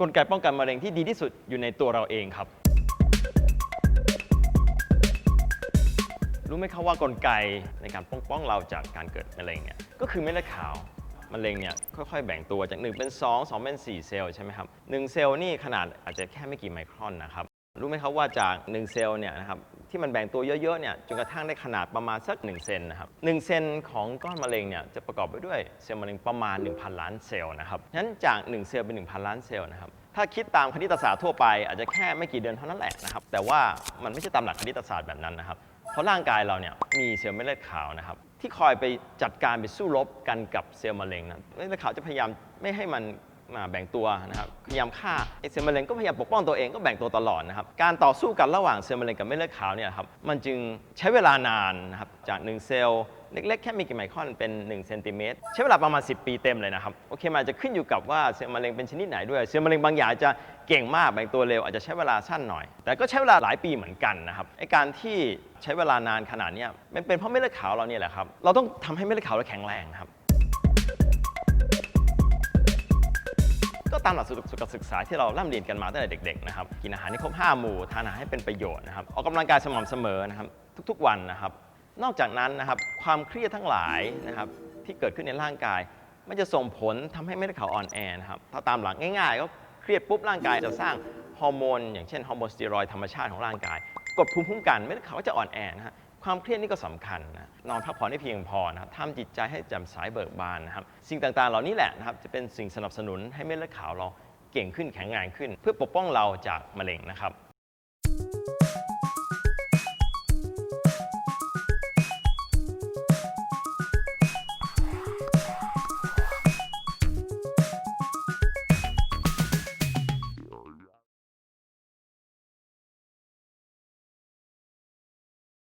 กลไกป้องกันมะเร็งที่ดีที่สุดอยู่ในตัวเราเองครับ รู้ไหมครับว่ากลไกในการป้องป้องเราจากการเกิดมะเร็งเนี่ยก็คือเม็ดเลือดขาวมะเร็งเนี่ยค่อยๆแบ่งตัวจาก 1 เป็น 2 2 เป็น 4 เซลล์ใช่ไหมครับ1เซลล์นี่ขนาดอาจจะแค่ไม่กี่ไมครอนนะครับ รู้ไหมครับว่าจาก1เซลล์เนี่ยนะครับที่มันแบ่งตัวเยอะๆเนี่ยจนกระทั่งได้ขนาดประมาณสัก1เซนนะครับ1เซนของก้อนมะเร็งเนี่ยจะประกอบไปด้วยเซลล์มะเร็งประมาณ 1,000 ล้านเซลล์นะครับงั้นจาก 1 เซลล์เป็น 1,000 ล้านเซลล์นะครับถ้าคิดตามคณิตศาสตร์ทั่วไปอาจจะแค่ไม่กี่เดือนเท่านั้นแหละนะครับแต่ว่ามันไม่ใช่ตามหลักคณิตศาสตร์แบบนั้นนะครับเพราะร่างกายเราเนี่ยมีเซลล์เม็ดเลือดขาวนะครับที่คอยไปจัดการไปสู้รบกันกับเซลล์มะเร็งนะเม็ดเลือดขาวจะพยายามไม่ให้มัน แบ่งตัวนะครับพยายามฆ่าไอเซลล์มะเร็งก็พยายามปกป้องตัวเองก็แบ่งตัวตลอดนะครับการต่อสู้กันระหว่างเซลล์มะเร็งกับเม็ดเลือดขาวเนี่ยครับมันจึงใช้เวลานานนะครับจาก 1 เซลล์เล็กๆ แค่ม่กี่ไมครอนเป็น1เซนติเมตรใช้เวลาประมาณ 10 ปีเต็มเลยนะครับโอเคมันอาจจะขึ้นอยู่กับว่าเซลล์มะเร็งเป็นชนิดไหนด้วย เซลล์มะเร็งบางอย่างจะเก่งมากแบ่งตัวเร็วอาจจะใช้เวลาสั้นหน่อย แต่ก็ใช้เวลาหลายปีเหมือนกันนะครับไอการที่ใช้เวลานานขนาดนี้มันเป็นเพราะเม็ดเลือดขาวเราเนี่ยแหละครับเราต้องทำให้เม็ดเลือดขาวเราแข็งแรงครับ ตามหลักสูตรสุขศึกษาที่เราร่ำเรียนกันมาตั้งแต่เด็กๆนะครับกินอาหารให้ครบ5หมู่ทานอาหารให้เป็นประโยชน์นะครับออกกำลังกายสม่ำเสมอนะครับทุกๆวันนะครับ นอกจากนั้นนะครับความเครียดทั้งหลายนะครับที่เกิดขึ้นในร่างกาย มันจะส่งผลทำให้เม็ดเขาวอ่อนแอนะครับถ้าตามหลักง่ายๆ ก็เครียดปุ๊บร่างกายจะสร้างฮอร์โมนอย่างเช่นฮอร์โมนสเตียรอยด์ธรรมชาติของร่างกายกดภูมิคุ้มกันเม็ดเขาวก็จะอ่อนแอนะฮะ ความเครียดนี่ก็สำคัญนะนอนพักผ่อนให้เพียงพอนะครับทำจิตใจให้แจ่มใสเบิกบานนะครับ สิ่งต่างๆ เหล่านี้แหละนะครับจะเป็นสิ่งสนับสนุนให้เม็ดเลือดขาวเราเก่งขึ้นแข็งแรงขึ้น เพื่อปกป้องเราจากมะเร็งนะครับ